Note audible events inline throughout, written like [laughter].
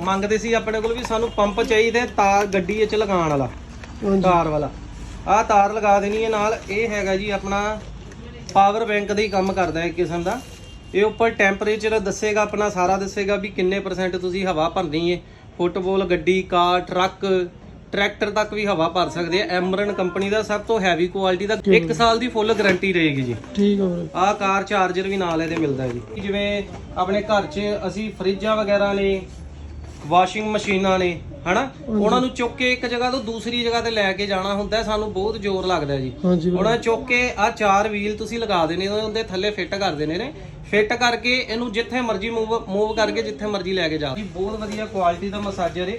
ਮੰਗਦੇ ਸੀ ਆਪਣੇ ਕੋਲ ਵੀ ਸਾਨੂੰ ਪੰਪ ਚਾਹੀਦਾ ਤਾਰ ਗੱਡੀ ਵਿੱਚ ਲਗਾਉਣ ਵਾਲਾ ਤਾਰ ਵਾਲਾ। ਆਹ ਤਾਰ ਲਗਾ ਦੇਣੀ ਹੈ ਨਾਲ ਇਹ ਹੈਗਾ ਜੀ ਆਪਣਾ ਪਾਵਰ ਬੈਂਕ ਦਾ ਹੀ ਕੰਮ ਕਰਦਾ ਹੈ ਕਿਸਮ ਦਾ। ਇਹ ਉੱਪਰ ਟੈਂਪਰੇਚਰ ਦੱਸੇਗਾ ਆਪਣਾ ਸਾਰਾ ਦੱਸੇਗਾ ਵੀ ਕਿੰਨੇ ਪਰਸੈਂਟ ਤੁਸੀਂ ਹਵਾ ਭਰਨੀ ਹੈ। ਫੁੱਟਬਾਲ ਗੱਡੀ ਕਾਰ ਟਰੱਕ ਟਰੈਕਟਰ ਤੱਕ ਵੀ ਹਵਾ ਭਰ ਸਕਦੇ ਆ। ਐਮਰਨ ਕੰਪਨੀ ਦਾ ਸਭ ਤੋਂ ਹੈਵੀ ਕੁਆਲਿਟੀ ਦਾ 1 ਸਾਲ ਦੀ ਫੁੱਲ ਗਾਰੰਟੀ ਰਹੇਗੀ ਜੀ। ਠੀਕ ਆ ਵੀਰੇ। ਆਹ ਕਾਰ ਚਾਰਜਰ ਵੀ ਨਾਲ ਇਹਦੇ ਮਿਲਦਾ ਹੈ ਜੀ। ਜਿਵੇਂ ਆਪਣੇ ਘਰ 'ਚ ਅਸੀਂ ਫਰਿੱਜਾਂ ਵਗੈਰਾ ਨੇ ਵਾਸ਼ਿੰਗ ਮਸ਼ੀਨਾਂ ਨੇ ਹਨਾ? ਉਹਨਾਂ ਨੂੰ ਚੁੱਕ ਕੇ ਇੱਕ ਜਗ੍ਹਾ ਤੋਂ ਦੂਸਰੀ ਜਗ੍ਹਾ ਤੇ ਲੈ ਕੇ ਜਾਣਾ ਹੁੰਦਾ ਹੈ, ਸਾਨੂੰ ਬਹੁਤ ਜ਼ੋਰ ਲੱਗਦਾ ਹੈ ਜੀ। ਹਾਂਜੀ ਉਹਨਾਂ ਨੇ ਚੁੱਕ ਕੇ ਆ ਚਾਰ ਵੀਲ ਤੁਸੀਂ ਲਗਾ ਦੇਣੇ ਨੇ ਉਹਦੇ ਥੱਲੇ ਫਿੱਟ ਕਰ ਦੇਣੇ ਨੇ। ਫਿੱਟ ਕਰਕੇ ਇਹਨੂੰ ਜਿੱਥੇ ਮਰਜ਼ੀ ਮੂਵ ਮੂਵ ਕਰਕੇ ਜਿੱਥੇ ਮਰਜ਼ੀ ਲੈ ਕੇ ਜਾ। ਜੀ ਬਹੁਤ ਵਧੀਆ ਕੁਆਲਿਟੀ ਦਾ ਮਸਾਜਰ ਏ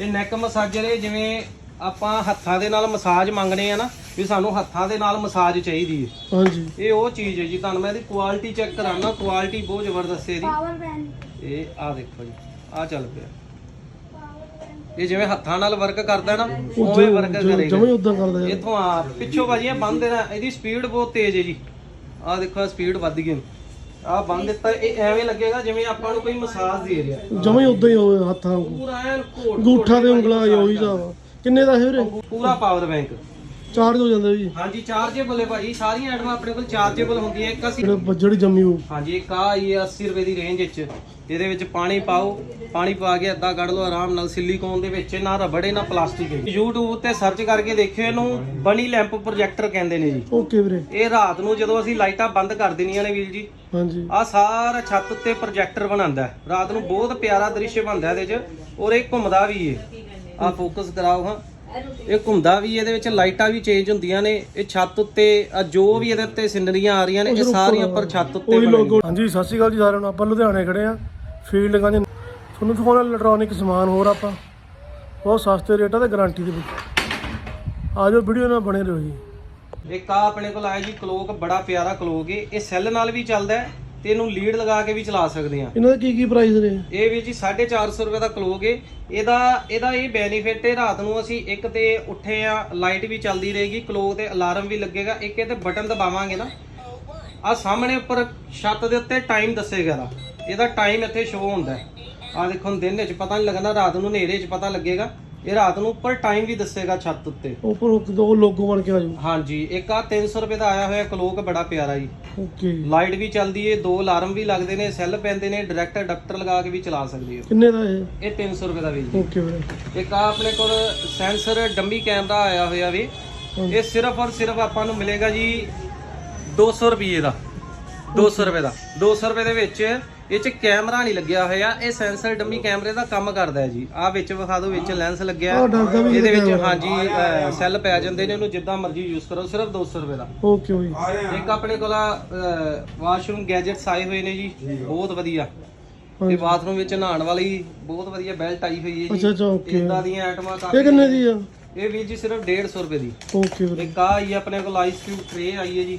ਇਹ। ਨੈਕ ਮਸਾਜਰ ਏ ਜਿਵੇਂ ਆਪਾਂ ਹੱਥਾਂ ਦੇ ਨਾਲ ਮਸਾਜ ਮੰਗਣੇ ਆ ਨਾ ਵੀ ਸਾਨੂੰ ਹੱਥਾਂ ਦੇ ਨਾਲ ਮਸਾਜ ਚਾਹੀਦੀ ਏ ਹਾਂਜੀ। ਇਹ ਉਹ ਚੀਜ਼ ਹੈ ਜੀ ਤੁਹਾਨੂੰ ਮੈਂ ਇਹਦੀ ਕੁਆਲਿਟੀ ਚੈੱਕ ਕਰਾਉਣਾ ਕੁਆਲਿਟੀ ਬਹੁਤ ਜ਼ਬਰਦਸਤ ਹੈ ਇਹਦੀ। ਪਾਵਰ ਬੈਂਕ ਇਹ ਆ ਦੇਖੋ ਜੀ। ਆ ਚੱਲ ਪਿਆ। ਇਹ ਜਿਵੇਂ ਹੱਥਾਂ ਨਾਲ ਵਰਕ ਕਰਦਾ ਨਾ ਉਵੇਂ ਵਰਕ ਕਰੇਗਾ ਜਮੇ ਉਦਾਂ ਕਰਦਾ ਯਾਰ। ਇਥੋਂ ਆ ਪਿੱਛੋਂ ਇਹ ਬੰਦ ਦੇਣਾ ਇਹਦੀ ਸਪੀਡ ਬਹੁਤ ਤੇਜ਼ ਹੈ ਜੀ। ਆ ਦੇਖੋ ਸਪੀਡ ਵੱਧ ਗਈ ਆ ਬੰਦ ਦਿੱਤਾ ਇਹ ਐਵੇਂ ਲੱਗੇਗਾ ਜਿਵੇਂ ਆਪਾਂ ਨੂੰ ਕੋਈ ਮਸਾਜ ਦੇ ਰਿਹਾ। ਜਮੇ ਉਦਾਂ ਹੀ ਹੋਵੇ ਹੱਥਾਂ ਪੂਰਾ ਐਨ ਘੋਟ ਅੰਗੂਠਾ ਤੇ ਉਂਗਲਾਂ ਉਹੀ ਹਿਸਾਬ ਕਿੰਨੇ ਦਾ ਹੈ ਵੀਰੇ ਪੂਰਾ ਪਾਵਰ ਬੈਂਕ ਚਾਰਜ ਹੋ ਜਾਂਦਾ ਜੀ। ਹਾਂਜੀ ਚਾਰਜੇਬਲ ਹੈ ਭਾਜੀ। ਸਾਰੀਆਂ ਆਈਟਮਾਂ ਆਪਣੇ ਕੋਲ ਚਾਰਜੇਬਲ ਹੁੰਦੀਆਂ ਇੱਕ ਅਸੀਂ ਜਿਹੜੇ ਜਿਹੜੀ ਜੰਮੀ ਹੋ। ਹਾਂਜੀ ਇੱਕ ਆ ਆਈ ਹੈ 80 ਰੁਪਏ ਦੀ ਰੇਂਜ ਵਿੱਚ। ਇਹਦੇ ਵਿੱਚ ਪਾਣੀ ਪਾਓ। ਪਾਣੀ ਪਾ ਕੇ ਅੱਧਾ ਕੱਢ ਲਓ ਆਰਾਮ ਨਾਲ ਸਿਲੀਕੋਨ ਦੇ ਵਿੱਚ। ਨਾ ਰਬੜੇ ਨਾ ਪਲਾਸਟਿਕ ਹੈ। YouTube ਤੇ ਸਰਚ ਕਰਕੇ ਦੇਖਿਓ ਇਹਨੂੰ। ਬਣੀ ਲੈਂਪ ਪ੍ਰੋਜੈਕਟਰ ਕਹਿੰਦੇ ਨੇ ਜੀ। ਓਕੇ ਵੀਰੇ। ਇਹ ਰਾਤ ਨੂੰ ਜਦੋਂ ਅਸੀਂ ਲਾਈਟਾਂ ਬੰਦ ਕਰ ਦੇਣੀਆਂ ਨੇ ਵੀਰ ਜੀ। ਹਾਂਜੀ। ਆ ਸਾਰਾ ਛੱਤ ਉੱਤੇ ਪ੍ਰੋਜੈਕਟਰ ਬਣਾਉਂਦਾ ਹੈ। ਰਾਤ ਨੂੰ ਬਹੁਤ ਪਿਆਰਾ ਦ੍ਰਿਸ਼ ਬਣਦਾ ਇਹਦੇ 'ਚ। ਔਰ ਇਹ ਘੁੰਮਦਾ ਵੀ ਏ ਆ ਫੋਕਸ ਕਰਾਓ ਹਾਂ। ਇਹ ਘੁੰਮਦਾ ਵੀ ਇਹਦੇ ਵਿੱਚ ਲਾਈਟਾਂ ਵੀ ਚੇਂਜ ਹੁੰਦੀਆਂ ਨੇ ਇਹ ਛੱਤ ਉੱਤੇ ਆ ਜੋ ਵੀ ਇਹਦੇ ਉੱਤੇ ਸਿਨਰੀਆਂ ਆ ਰਹੀਆਂ ਨੇ ਇਹ ਸਾਰੀਆਂ ਉੱਪਰ ਛੱਤ ਉੱਤੇ ਬਣੀਆਂ ਹਾਂਜੀ ਸਤਿ ਸ਼੍ਰੀ ਅਕਾਲ ਜੀ ਸਾਰਿਆਂ ਨੂੰ। ਆਪਾਂ ਲੁਧਿਆਣੇ ਖੜੇ ਆ। ਫੀਲਡ ਗੰਜ ਤੁਹਾਨੂੰ ਦਿਖਾਉਣਾ ਇਲੈਕਟ੍ਰੋਨਿਕ ਸਮਾਨ ਹੋਰ ਆਪਾਂ। ਬਹੁਤ ਸਸਤੇ ਰੇਟਾਂ ਤੇ ਗਾਰੰਟੀ ਦੇ ਵਿੱਚ। ਆ ਜਾਓ ਵੀਡੀਓ ਨਾਲ ਬਣੇ ਰਹੋ ਜੀ। ਇੱਕ ਆ ਆਪਣੇ ਕੋਲ ਆਇਆ ਜੀ ਕਲੋਕ ਬੜਾ ਪਿਆਰਾ ਕਲੋਕ ਏ। ਇਹ ਸੈੱਲ ਨਾਲ ਵੀ ਚੱਲਦਾ ਹੈ। ਤੇ ਇਹਨੂੰ ਲੀਡ ਲਗਾ ਕੇ ਵੀ ਚਲਾ ਸਕਦੇ ਆ ਇਹਨਾਂ ਦੇ ਕੀ ਕੀ ਪ੍ਰਾਈਸ ਨੇ? ਇਹ ਵੀ ਜੀ 450 ਰੁਪਏ ਦਾ ਕਲੋਕ ਏ ਇਹਦਾ ਇਹਦਾ ਇਹ ਬੈਨੀਫਿਟ ਹੈ ਰਾਤ ਨੂੰ ਅਸੀਂ ਇੱਕ ਤੇ ਉੱਠੇ ਆ ਲਾਈਟ ਵੀ ਚੱਲਦੀ ਰਹੇਗੀ ਕਲੋਕ ਤੇ ਅਲਾਰਮ ਵੀ ਲੱਗੇਗਾ ਇੱਕ ਇਹ ਤੇ ਬਟਨ ਦਬਾਵਾਂਗੇ ਨਾ। ਆ ਸਾਹਮਣੇ ਉੱਪਰ ਛੱਤ ਦੇ ਉੱਤੇ ਟਾਈਮ ਦੱਸੇਗਾ ਇਹਦਾ। ਇਹਦਾ ਟਾਈਮ ਇੱਥੇ ਸ਼ੋ ਹੁੰਦਾ ਆ ਦੇਖੋ ਦਿਨ ਵਿੱਚ ਪਤਾ ਨਹੀਂ ਲੱਗਣਾ ਰਾਤ ਨੂੰ ਹਨੇਰੇ 'ਚ ਪਤਾ ਲੱਗੇਗਾ। ਇਹ ਰਾਤ ਨੂੰ ਉੱਪਰ ਟਾਈਮ ਵੀ ਦੱਸੇਗਾ ਛੱਤ ਉੱਤੇ। ਉੱਪਰ ਇੱਕ ਦੋ ਲੋਗੋ ਬਣ ਕੇ ਆ ਜਾਓ। ਹਾਂਜੀ ਇੱਕ ਆ 300 ਰੁਪਏ ਦਾ ਆਇਆ ਹੋਇਆ ਕਲੋਕ ਬੜਾ ਪਿਆਰਾ ਜੀ। ਓਕੇ ਲਾਈਟ ਵੀ ਚੱਲਦੀ ਏ ਦੋ ਅਲਾਰਮ ਵੀ ਲੱਗਦੇ ਨੇ ਸੈੱਲ ਪੈਂਦੇ ਨੇ ਡਾਇਰੈਕਟ ਅਡਾਪਟਰ ਲਗਾ ਕੇ ਵੀ ਚਲਾ ਸਕਦੇ ਹੋ। ਕਿੰਨੇ ਦਾ ਇਹ? ਇਹ 300 ਰੁਪਏ ਦਾ ਵੀ ਜੀ। ਓਕੇ ਵੀਰੇ ਇੱਕ ਆ ਆਪਣੇ ਕੋਲ ਸੈਂਸਰ ਡੰਮੀ ਕੈਮਰਾ ਆਇਆ ਹੋਇਆ ਵੀ। ਇਹ ਸਿਰਫ ਔਰ ਸਿਰਫ ਆਪਾਂ ਨੂੰ ਮਿਲੇਗਾ ਜੀ 200 ਰੁਪਏ ਦਾ। 200 ਰੁਪਏ ਦਾ। 200 ਰੁਪਏ ਦੇ ਵਿੱਚ ਇਹ ਚ ਕੈਮਰਾ ਨਹੀਂ ਲੱਗਿਆ ਹੋਇਆ ਇਹ ਸੈਂਸਰ ਡੰਮੀ ਕੈਮਰੇ ਦਾ ਕੰਮ ਕਰਦਾ ਹੈ ਜੀ। ਆ ਵਿੱਚ ਵਿਖਾ ਦਿਓ ਵਿੱਚ ਲੈਂਸ ਲੱਗਿਆ ਇਹਦੇ ਵਿੱਚ ਹਾਂਜੀ ਸੈੱਲ ਪੈ ਜਾਂਦੇ ਨੇ ਇਹਨੂੰ ਜਿੱਦਾਂ ਮਰਜ਼ੀ ਯੂਜ਼ ਕਰੋ ਸਿਰਫ 200 ਰੁਪਏ ਦਾ। ਓਕੇ ਹੋਈ ਇੱਕ ਆਪਣੇ ਕੋਲ ਵਾਸ਼ਰੂਮ ਗੈਜਟਸ ਆਏ ਹੋਏ ਨੇ ਜੀ ਬਹੁਤ ਵਧੀਆ। ਤੇ ਬਾਥਰੂਮ ਵਿੱਚ ਨਹਾਉਣ ਵਾਲੀ ਬਹੁਤ ਵਧੀਆ ਬੈਲਟ ਆਈ ਹੋਈ ਹੈ ਅੱਛਾ ਜੀ। ਅੱਛਾ ਓਕੇ ਇਦਾਂ ਦੀਆਂ ਆਈਟਮਾਂ ਇਹ ਕਾਫੀ ਕਿੰਨੇ ਦੀ ਆ? ਇਹ ਵੀ ਜੀ ਸਿਰਫ 150 ਰੁਪਏ ਦੀ। ਓਕੇ ਵੀਰੇ ਇੱਕ ਆ ਆਈ ਆਪਣੇ ਕੋਲ ਆਈਸ ਕਿਊਬ ਟ੍ਰੇ ਆਈ ਹੈ ਜੀ।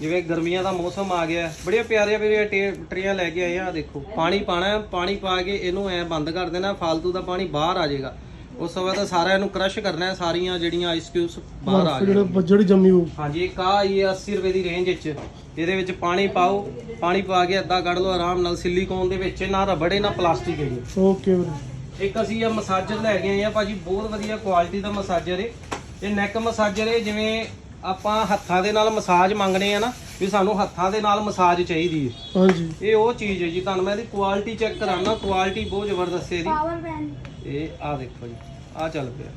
ਜਿਵੇਂ ਗਰਮੀਆਂ ਦਾ ਮੌਸਮ ਆ ਗਿਆ ਹੈ। ਬੜੇ ਪਿਆਰੇ ਪਿਆਰੇ ਟੇ- ਟਰੇਆਂ ਲੈ ਕੇ ਆਏ ਆ ਦੇਖੋ। ਪਾਣੀ ਪਾਣਾ ਹੈ, ਪਾਣੀ ਪਾ ਕੇ ਇਹਨੂੰ ਐ ਬੰਦ ਕਰ ਦੇਣਾ ਫालतू ਦਾ ਪਾਣੀ ਬਾਹਰ ਆ ਜਾਏਗਾ। ਉਸ ਤੋਂ ਬਾਅਦ ਸਾਰਾ ਇਹਨੂੰ ਕ੍ਰਸ਼ ਕਰਨਾ ਹੈ ਸਾਰੀਆਂ ਜਿਹੜੀਆਂ ਆਈਸ ਕਿਊਬਸ ਬਾਹਰ ਆ ਜਾਣ ਜਿਹੜੇ ਜੰਮੀ ਹੋ ਹਾਂਜੀ ਇੱਕ ਆ ਆਈ ਹੈ 80 ਰੁਪਏ ਦੀ ਰੇਂਜ ਵਿੱਚ। ਇਹਦੇ ਵਿੱਚ ਪਾਣੀ ਪਾਓ ਪਾਣੀ ਪਾ ਕੇ ਅੱਧਾ ਕੱਢ ਲਓ ਆਰਾਮ ਨਾਲ ਸਿਲੀਕੋਨ ਦੇ ਵਿੱਚ ਨਾ ਰਬੜੇ ਨਾ ਪਲਾਸਟਿਕ ਹੈ ਓਕੇ ਵੀਰੇ। ਇੱਕ ਅਸੀਂ ਇਹ ਮਸਾਜਰ ਲੈ ਕੇ ਆਏ ਆ ਭਾਜੀ ਬਹੁਤ ਵਧੀਆ ਕੁਆਲਿਟੀ ਦਾ ਮਸਾਜਰ ਏ। ਇਹ ਨੈਕ ਮਸਾਜਰ ਏ ਜਿਵੇਂ ਆਪਾਂ ਹੱਥਾਂ ਦੇ ਨਾਲ ਮਸਾਜ ਮੰਗਣੇ ਆ ਨਾ ਵੀ ਸਾਨੂੰ ਹੱਥਾਂ ਦੇ ਨਾਲ ਮਸਾਜ ਚਾਹੀਦੀ ਏ। ਹਾਂਜੀ। ਇਹ ਉਹ ਚੀਜ਼ ਹੈ ਜੀ ਤੁਹਾਨੂੰ ਮੈਂ ਇਹਦੀ ਕੁਆਲਿਟੀ ਚੈੱਕ ਕਰਾਉਣਾ ਕੁਆਲਿਟੀ ਬਹੁਤ ਜ਼ਬਰਦਸਤ ਹੈ ਇਹਦੀ। ਪਾਵਰ ਬੈਂਕ ਇਹ ਆ ਦੇਖੋ ਜੀ ਆ ਚੱਲ ਪਿਆ।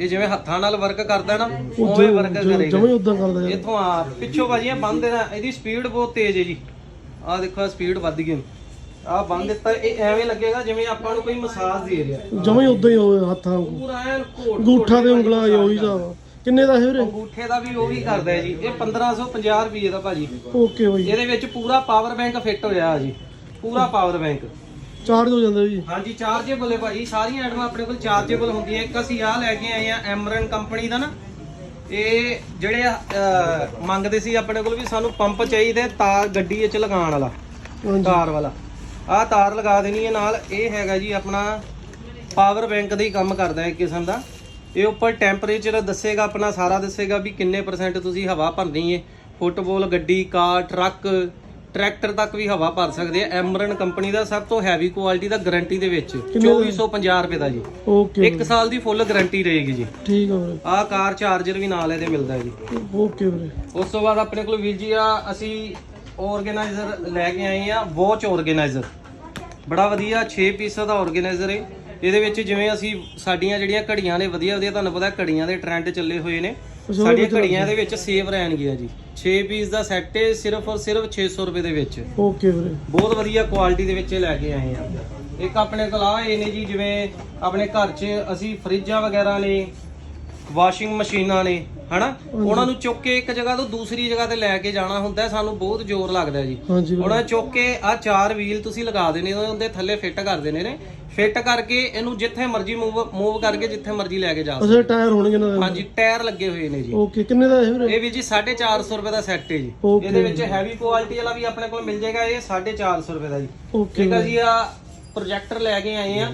ਇਹ ਜਿਵੇਂ ਹੱਥਾਂ ਨਾਲ ਵਰਕ ਕਰਦਾ ਨਾ ਉਵੇਂ ਵਰਕ ਕਰੇਗਾ। ਜਮੇ ਉਦਾਂ ਕਰਦਾ ਯਾਰ ਇਥੋਂ ਆ ਪਿੱਛੋਂ ਭਾਜੀ ਇਹ ਬੰਦ ਦੇਣਾ ਇਹਦੀ ਸਪੀਡ ਬਹੁਤ ਤੇਜ਼ ਹੈ ਜੀ। ਆ ਦੇਖੋ ਸਪੀਡ ਵੱਧ ਗਈ। ਆ ਬੰਦ ਦਿੱਤਾ ਇਹ ਐਵੇਂ ਲੱਗੇਗਾ ਜਿਵੇਂ ਆਪਾਂ ਨੂੰ ਕੋਈ ਮਸਾਜ ਦੇ ਰਿਹਾ। ਜਮੇ ਉਦਾਂ ਹੀ ਹੋਵੇ ਹੱਥਾਂ ਪੂਰਾ ਐਨ ਘੋਟ ਅੰਗੂਠਾ ਤੇ ਉਂਗਲਾਂ ਉਹੀ ਆ ਕਿੰਨੇ ਦਾ ਹੈ ਵੀਰੇ ਅੰਗੂਠੇ ਦਾ ਵੀ ਉਹ ਵੀ ਕਰਦਾ ਹੈ ਜੀ। ਇਹ 1550 ਰੁਪਏ ਦਾ ਭਾਜੀ। ਓਕੇ ਹੋਈ ਇਹਦੇ ਵਿੱਚ ਪੂਰਾ ਪਾਵਰ ਬੈਂਕ ਫਿੱਟ ਹੋਇਆ ਜੀ। ਪੂਰਾ ਪਾਵਰ ਬੈਂਕ ਚਾਰਜ ਹੋ ਜਾਂਦਾ ਜੀ। ਹਾਂਜੀ ਚਾਰਜੇਬਲ ਹੈ ਭਾਜੀ। ਸਾਰੀਆਂ ਆਈਟਮਾਂ ਆਪਣੇ ਕੋਲ ਚਾਰਜੇਬਲ ਹੁੰਦੀਆਂ। ਇੱਕ ਅਸੀਂ ਆਹ ਲੈ ਕੇ ਆਏ ਆ ਐਮਰਨ ਕੰਪਨੀ ਦਾ ਨਾ। ਇਹ ਜਿਹੜੇ ਅਹ, ਮੰਗਦੇ ਸੀ ਆਪਣੇ ਕੋਲ ਵੀ ਸਾਨੂੰ ਪੰਪ ਚਾਹੀਦਾ ਤਾਰ ਗੱਡੀ ਵਿੱਚ ਲਗਾਉਣ ਵਾਲਾ। ਹਾਂਜੀ। ਤਾਰ ਵਾਲਾ। ਆਹ ਤਾਰ ਲਗਾ ਦੇਣੀ ਹੈ ਨਾਲ। ਇਹ ਹੈਗਾ ਜੀ ਆਪਣਾ ਪਾਵਰ ਬੈਂਕ ਦਾ ਹੀ ਕੰਮ ਕਰਦਾ ਹੈ ਇੱਕ ਕਿਸਮ ਦਾ। ਇਹ ਉੱਪਰ ਟੈਂਪਰੇਚਰ ਦੱਸੇਗਾ ਆਪਣਾ ਸਾਰਾ ਦੱਸੇਗਾ ਵੀ ਕਿੰਨੇ ਪਰਸੈਂਟ ਤੁਸੀਂ ਹਵਾ ਭਰਨੀ ਹੈ ਫੁੱਟਬਾਲ ਗੱਡੀ ਕਾਰ ਟਰੱਕ ਟਰੈਕਟਰ ਤੱਕ ਵੀ ਹਵਾ ਭਰ ਸਕਦੇ ਆ। ਐਮਰਨ ਕੰਪਨੀ ਦਾ ਸਭ ਤੋਂ ਹੈਵੀ ਕੁਆਲਿਟੀ ਦਾ ਗਾਰੰਟੀ ਦੇ ਵਿੱਚ ਕਿੰਨੇ ਦਾ? 2450 ਰੁਪਏ ਦਾ ਜੀ। ਓਕੇ ਇੱਕ ਸਾਲ ਦੀ ਫੁੱਲ ਗਾਰੰਟੀ ਰਹੇਗੀ ਜੀ। ਠੀਕ ਆ ਵੀਰੇ। ਆਹ ਕਾਰ ਚਾਰਜਰ ਵੀ ਨਾਲ ਇਹਦੇ ਮਿਲਦਾ ਹੈ ਜੀ। ਓਕੇ ਵੀਰੇ। ਉਸ ਤੋਂ ਬਾਅਦ ਆਪਣੇ ਕੋਲ ਵੀਰ ਜੀ ਆ ਅਸੀਂ ਆਰਗੇਨਾਈਜ਼ਰ ਲੈ ਕੇ ਆਏ ਆ ਵਾਚ ਆਰਗੇਨਾਈਜ਼ਰ ਬੜਾ ਵਧੀਆ 6 ਪੀਸਾਂ ਦਾ ਆਰਗੇਨਾਈਜ਼ਰ ਹੈ ਇਹਦੇ ਵਿੱਚ ਜਿਵੇਂ ਅਸੀਂ ਸਾਡੀਆਂ ਜਿਹੜੀਆਂ ਘੜੀਆਂ ਨੇ ਵਧੀਆ ਵਧੀਆ ਤੁਹਾਨੂੰ ਪਤਾ ਘੜੀਆਂ ਦੇ ਟ੍ਰੈਂਡ ਚੱਲੇ ਹੋਏ ਨੇ। ਸਾਡੀਆਂ ਘੜੀਆਂ ਦੇ ਵਿੱਚ ਸੇਵ ਰਹਿਣਗੀਆਂ ਜੀ। 6 ਪੀਸ ਦਾ ਸੈੱਟ ਹੈ ਸਿਰਫ ਔਰ ਸਿਰਫ 600 ਰੁਪਏ ਦੇ ਵਿੱਚ। ਓਕੇ ਵੀਰੇ। ਬਹੁਤ ਵਧੀਆ ਕੁਆਲਿਟੀ ਦੇ ਵਿੱਚ ਲੈ ਕੇ ਆਏ ਆ। ਇੱਕ ਆਪਣੇ ਕੋਲ ਆ ਇਹ ਨੇ ਜੀ ਜਿਵੇਂ ਆਪਣੇ ਘਰ 'ਚ ਅਸੀਂ ਫਰਿੱਜਾਂ ਵਗੈਰਾ ਨੇ ਵਾਸ਼ਿੰਗ ਮਸ਼ੀਨਾਂ ਨੇ ਹਨਾ? ਉਹਨਾਂ ਨੂੰ ਚੁੱਕ ਕੇ ਇੱਕ ਜਗ੍ਹਾ ਤੋਂ ਦੂਸਰੀ ਜਗ੍ਹਾ ਤੇ ਲੈ ਕੇ ਜਾਣਾ ਹੁੰਦਾ ਹੈ, ਸਾਨੂੰ ਬਹੁਤ ਜ਼ੋਰ ਲੱਗਦਾ ਹੈ ਜੀ। ਹਾਂਜੀ ਉਹਨਾਂ ਚੁੱਕ ਕੇ ਆ ਚਾਰ ਵੀਲ ਤੁਸੀਂ ਲਗਾ ਦੇਣੇ ਨੇ ਉਹਦੇ ਥੱਲੇ ਫਿੱਟ ਕਰ ਦੇਣੇ ਨੇ। ਫਿੱਟ ਕਰਕੇ ਇਹਨੂੰ ਜਿੱਥੇ ਮਰਜ਼ੀ ਮੂਵ ਮੂਵ ਕਰਕੇ ਜਿੱਥੇ ਮਰਜ਼ੀ ਲੈ ਕੇ ਜਾ ਸਕਦੇ ਅੱਛਾ ਟਾਇਰ ਹੋਣਗੇ ਇਹਨਾਂ ਦੇ ਹਾਂਜੀ ਟਾਇਰ ਲੱਗੇ ਹੋਏ ਨੇ ਜੀ। ਓਕੇ ਕਿੰਨੇ ਦਾ ਇਹ ਵੀਰੇ? ਇਹ ਵੀ ਜੀ 450 ਰੁਪਏ ਦਾ ਸੈੱਟ ਹੈ ਜੀ। Okay. ਇਹਦੇ ਵਿੱਚ ਹੈਵੀ ਕੁਆਲਿਟੀ ਵਾਲਾ ਵੀ ਆਪਣੇ ਕੋਲ ਮਿਲ ਜਾਏਗਾ ਇਹ 450 ਰੁਪਏ ਦਾ ਜੀ। ਓਕੇ ਠੀਕ ਆ ਜੀ ਆ ਪ੍ਰੋਜੈਕਟਰ ਲੈ ਕੇ ਆਏ ਆ।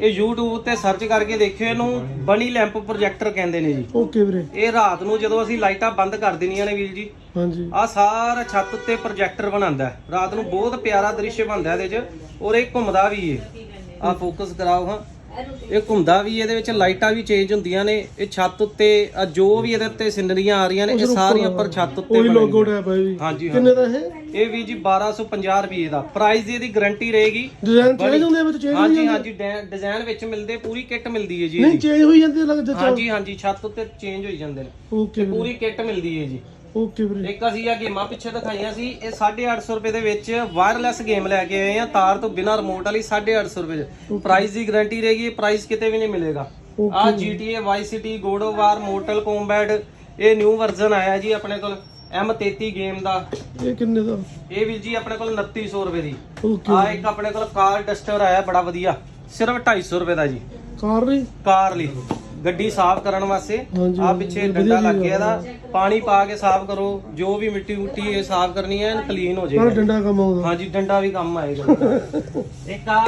ਇਹ YouTube ਤੇ ਸਰਚ ਕਰਕੇ ਦੇਖਿਓ ਇਹਨੂੰ ਬਣੀ ਲੈਂਪ ਪ੍ਰੋਜੈਕਟਰ ਕਹਿੰਦੇ ਨੇ ਜੀ। ਓਕੇ ਵੀਰੇ। ਇਹ ਰਾਤ ਨੂੰ ਜਦੋਂ ਅਸੀਂ ਲਾਈਟਾਂ ਬੰਦ ਕਰ ਦੇਣੀਆਂ ਨੇ ਵੀਰ ਜੀ ਹਾਂਜੀ। ਆ ਸਾਰਾ ਛੱਤ ਉੱਤੇ ਪ੍ਰੋਜੈਕਟਰ ਬਣਾਉਂਦਾ। ਰਾਤ ਨੂੰ ਬਹੁਤ ਪਿਆਰਾ ਦ੍ਰਿਸ਼ ਬਣਦਾ ਇਹਦੇ 'ਚ ਔਰ ਇਹ ਘੁੰਮਦਾ ਵੀ ਏ। ਆ ਫੋਕਸ ਕਰਾਓ ਹਾਂ। ਇਹ ਘੁੰਮਦਾ ਵੀ ਇਹਦੇ ਵਿੱਚ ਲਾਈਟਾਂ ਵੀ ਚੇਂਜ ਹੁੰਦੀਆਂ ਨੇ ਇਹ ਛੱਤ ਉੱਤੇ ਆਹ ਜੋ ਵੀ ਇਹਦੇ ਉੱਤੇ ਸਿਨਰੀਆਂ ਆ ਰਹੀਆਂ ਨੇ ਇਹ ਸਾਰੀਆਂ ਉੱਪਰ ਛੱਤ ਉੱਤੇ ਉਹੀ ਬਣਾਈਆਂ। ਲੋਗੋ ਟੈਪ ਹੈ ਹਾਂਜੀ ਕਿੰਨੇ ਦਾ ਇਹ? ਇਹ ਵੀ ਜੀ 1250 ਰੁਪਏ ਦਾ। ਪ੍ਰਾਈਸ ਦੀ ਇਹਦੀ ਗਾਰੰਟੀ ਰਹੇਗੀ। ਡਿਜ਼ਾਈਨ ਚੇਂਜ ਹੁੰਦੇ ਆ ਵਿੱਚ ਚੇਂਜ ਹਾਂਜੀ ਹਾਂਜੀ ਡਿਜ਼ਾਈਨ ਵਿੱਚ ਮਿਲਦੇ ਪੂਰੀ ਕਿੱਟ ਮਿਲਦੀ ਹੈ ਜੀ ਨਹੀਂ ਇਹਦੀ। ਚੇਂਜ ਹੋਈ ਜਾਂਦੇ ਲੱਗਦੇ ਹਾਂਜੀ ਹਾਂਜੀ ਛੱਤ ਉੱਤੇ ਚੇਂਜ ਹੋਈ ਜਾਂਦੇ ਨੇ। ਓਕੇ ਵੀਰੇ ਪੂਰੀ ਕਿੱਟ ਮਿਲਦੀ ਹੈ ਜੀ। ਓਕੇ ਵੀਰੇ। ਇੱਕ ਅਸੀਂ ਆ ਗੇਮਾਂ ਪਿੱਛੇ ਦਿਖਾਈਆਂ ਸੀ ਇਹ 850 ਰੁਪਏ ਦੇ ਵਿੱਚ ਵਾਇਰਲੈਸ ਗੇਮ ਲੈ ਕੇ ਆਏ ਆ ਤਾਰ ਤੋਂ ਬਿਨਾਂ ਰਿਮੋਟ ਵਾਲੀ 850 ਰੁਪਏ ਚ। ਪ੍ਰਾਈਸ ਦੀ ਗਾਰੰਟੀ ਰਹੇਗੀ ਪ੍ਰਾਈਸ ਕਿਤੇ ਵੀ ਨਹੀਂ ਮਿਲੇਗਾ। ਆ GTA Vice City God of War Mortal Kombat ਇਹ ਨਿਊ ਵਰਜ਼ਨ ਆਇਆ ਜੀ ਆਪਣੇ ਕੋਲ M33 ਗੇਮ ਦਾ। ਇਹ ਕਿੰਨੇ ਦਾ? ਇਹ ਵੀ ਜੀ ਆਪਣੇ ਕੋਲ 2900 ਰੁਪਏ ਦੀ। ਆ ਇੱਕ ਆਪਣੇ ਕੋਲ ਕਾਰ ਡਸਟਰ ਆਇਆ ਬੜਾ ਵਧੀਆ। ਸਿਰਫ 250 ਰੁਪਏ ਦਾ ਜੀ। ਕਾਰ ਨਹੀਂ ਕਾਰ ਲਈ। ਗੱਡੀ ਸਾਫ਼ ਕਰਨ ਵਾਸਤੇ ਹਾਂਜੀ, ਆ ਪਿੱਛੇ ਵਧੀਆ ਡੰਡਾ ਚੀਜ਼ ਲੱਗ ਗਿਆ ਇਹਦਾ। ਪਾਣੀ ਪਾ ਕੇ ਸਾਫ਼ ਕਰੋ। ਜੋ ਵੀ ਮਿੱਟੀ ਮੁੱਟੀ ਇਹ ਸਾਫ਼ ਕਰਨੀ ਹੈ ਕਲੀਨ ਹੋ ਪਰ ਜਾਏਗਾ। ਡੰਡਾ ਕੰਮ ਆਉਂਦਾ। ਹਾਂਜੀ ਡੰਡਾ ਵੀ ਕੰਮ ਆਏਗਾ। [laughs] ਇੱਕ ਆ